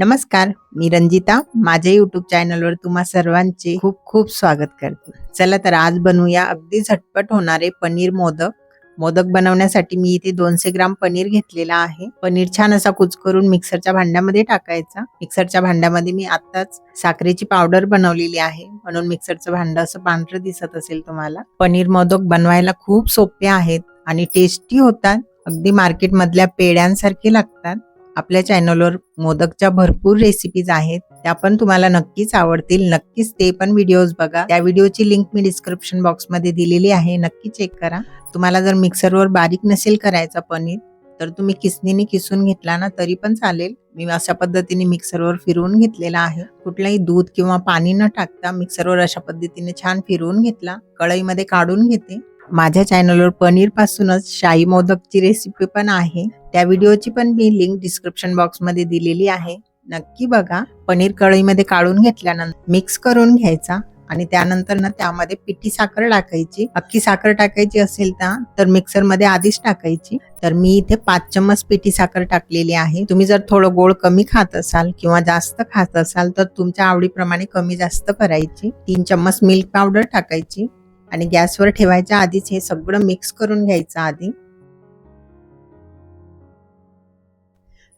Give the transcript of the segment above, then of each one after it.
नमस्कार मी रंजिता. माझ्या युट्यूब चॅनलवर तुम्हा सर्वांचे खूप खूप स्वागत करते. चला तर आज बनवूया अगदी झटपट होणारे पनीर मोदक. मोदक बनवण्यासाठी मी इथे दोनशे ग्राम पनीर घेतलेला आहे. पनीर छान असा कुच करून मिक्सरच्या भांड्यामध्ये टाकायचा. मिक्सरच्या भांड्यामध्ये मी आताच साखरेची पावडर बनवलेली आहे. म्हणून मिक्सरचं भांड असं पांढरं दिसत असेल तुम्हाला. पनीर मोदक बनवायला खूप सोपे आहेत आणि टेस्टी होतात. अगदी मार्केटमधल्या पेड्यांसारखे लागतात. आपल्या चॅनलवर मोदकच्या भरपूर रेसिपीज आहेत. त्या पण तुम्हाला नक्कीच आवडतील. नक्कीच ते पण व्हिडिओज बघा. त्या व्हिडिओची लिंक मी डिस्क्रिप्शन बॉक्समध्ये दिलेली आहे. नक्की चेक करा. तुम्हाला जर मिक्सरवर बारीक नसेल करायचा पनीर तर तुम्ही किसनीने किसून घेतला ना तरी पण चालेल. मी अशा पद्धतीने मिक्सरवर फिरवून घेतलेला आहे. कुठलंही दूध किंवा पाणी न टाकता मिक्सरवर अशा पद्धतीने छान फिरवून घेतला. कढईमध्ये काढून घेते. माझ्या चॅनलवर पनीरपासूनच शाही मोदकची रेसिपी पण आहे. त्या व्हिडिओची पण मी लिंक डिस्क्रिप्शन बॉक्समध्ये दिलेली आहे. नक्की बघा. पनीर कढईमध्ये काढून घेतल्यानंतर मिक्स करून घ्यायचा आणि त्यानंतर ना त्यामध्ये पिठी साखर टाकायची. अख्खी साखर टाकायची असेल ना तर मिक्सरमध्ये आधीच टाकायची. तर मी इथे पाच चम्मच पिठी साखर टाकलेली आहे. तुम्ही जर थोडं गोड कमी खात असाल किंवा जास्त खात असाल तर तुमच्या आवडीप्रमाणे कमी जास्त करायची. तीन चम्मच मिल्क पावडर टाकायची. आणि गॅसवर ठेवायच्या आधीच हे सगळं मिक्स करून घ्यायचं आधी.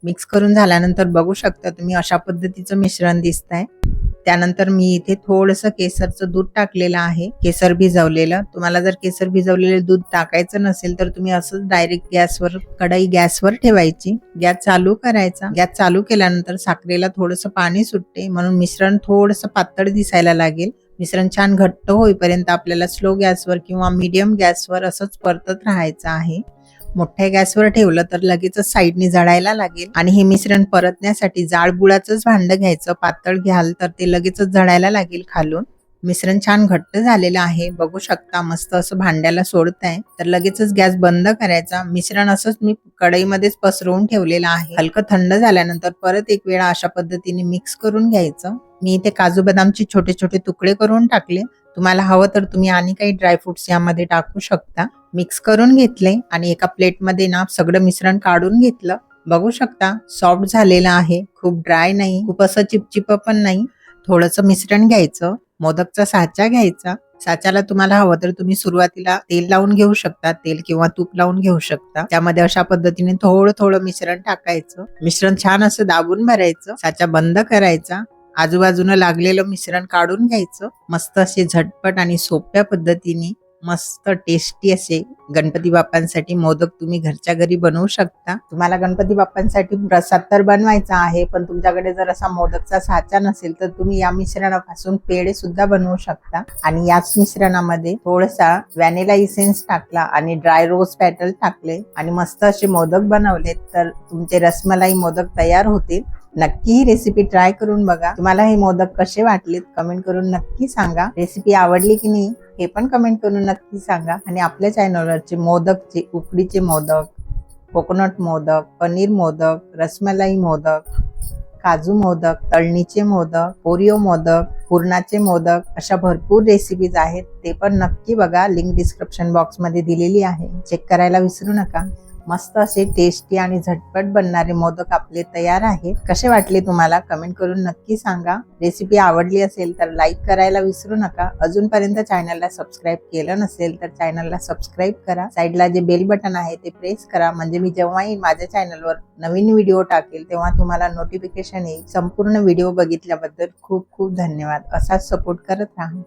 मिक्स करून झाल्यानंतर बघू शकता तुम्ही अशा पद्धतीचं मिश्रण दिसतंय. त्यानंतर मी इथे थोडस केसरचं दूध टाकलेलं आहे. केसर भिजवलेलं. तुम्हाला जर केसर भिजवलेलं दूध टाकायचं नसेल तर तुम्ही असंच डायरेक्ट गॅसवर कढई गॅसवर ठेवायची. गॅस चालू करायचा. गॅस चालू केल्यानंतर साखरेला थोडंसं पाणी सुटते. म्हणून मिश्रण थोडंसं पातळ दिसायला लागेल. मिश्रण छान घट्ट होईपर्यंत आपल्याला स्लो गॅसवर किंवा मीडियम गॅसवर असंच परतत राहायचं आहे. मोठ्या गॅसवर ठेवलं तर लगेचच साईडने जळायला लागेल. आणि हे मिश्रण परतण्यासाठी जाळबुळाचंच भांडं भांड घ्यायचं. पातळ घ्याल तर ते लगेचच जळायला लागेल खालून. मिश्रण छान घट्ट झालेलं आहे. बघू शकता मस्त असं भांड्याला सोडत आहे तर लगेचच गॅस बंद करायचा. मिश्रण असंच मी कढईमध्येच पसरवून ठेवलेलं आहे. हलकं थंड झाल्यानंतर परत एक वेळा अशा पद्धतीने मिक्स करून घ्यायचं. मी इथे काजू बदामचे छोटे छोटे तुकडे करून टाकले. तुम्हाला हवं तर तुम्ही आणि काही ड्रायफ्रुट्स यामध्ये टाकू शकता. मिक्स करून घेतले आणि एका प्लेटमध्ये ना सगळं मिश्रण काढून घेतलं. बघू शकता सॉफ्ट झालेलं आहे. खूप ड्राय नाही. खूप असं चिपचिप पण नाही. थोडंसं मिश्रण घ्यायचं. मोदकचा साचा घ्यायचा. साच्याला तुम्हाला हवं तर तुम्ही सुरुवातीला तेल लावून घेऊ शकता. तेल किंवा तूप लावून घेऊ शकता. त्यामध्ये अशा पद्धतीने थोडं थोडं मिश्रण टाकायचं. मिश्रण छान असं दाबून भरायचं. साचा बंद करायचा. आजूबाजूनं लागलेलं मिश्रण काढून घ्यायचं. मस्त असे झटपट आणि सोप्या पद्धतीने मस्त टेस्टी असे गणपती बाप्पांसाठी मोदक तुम्ही घरच्या घरी बनवू शकता. तुम्हाला गणपती बाप्पांसाठी प्रसाद तर बनवायचा आहे पण तुमच्याकडे जर असा मोदकचा साचा नसेल तर तुम्ही या मिश्रणापासून पेढे सुद्धा बनवू शकता. आणि याच मिश्रणामध्ये थोडासा व्हॅनिला इसेन्स टाकला आणि ड्राय रोज पॅटल टाकले आणि मस्त असे मोदक बनवले तर तुमचे रसमलाई मोदक तयार होतील. नक्की ही रेसिपी ट्राय करून बघा. तुम्हाला हे मोदक कसे वाटलेत कमेंट करून नक्की सांगा. रेसिपी आवडली की नाही हे पण कमेंट करून नक्की सांगा. आणि आपल्या चॅनलवरचे मोदकचे उकडीचे मोदक कोकोनट मोदक पनीर मोदक रसमलाई मोदक काजू मोदक तळणीचे मोदक ओरिओ मोदक पुरणाचे मोदक अशा भरपूर रेसिपीज आहेत. ते पण नक्की बघा. लिंक डिस्क्रिप्शन बॉक्समध्ये दिलेली आहे. चेक करायला विसरू नका. मस्त असे टेस्टी आणि झटपट बनणारे मोदक आपले तयार आहेत. कसे वाटले तुम्हाला? कमेंट करून नक्की सांगा. रेसिपी आवडली असेल तर लाईक करायला विसरू नका. अजूनपर्यंत चॅनलला सबस्क्राईब केलं नसेल तर चॅनलला सबस्क्राईब करा. साईडला जे बेल बटन आहे ते प्रेस करा. म्हणजे मी जेव्हाही माझ्या चॅनलवर नवीन व्हिडिओ टाकेल तेव्हा तुम्हाला नोटिफिकेशन येईल. संपूर्ण व्हिडिओ बघितल्याबद्दल खूप खूप धन्यवाद. असाच सपोर्ट करत राहा.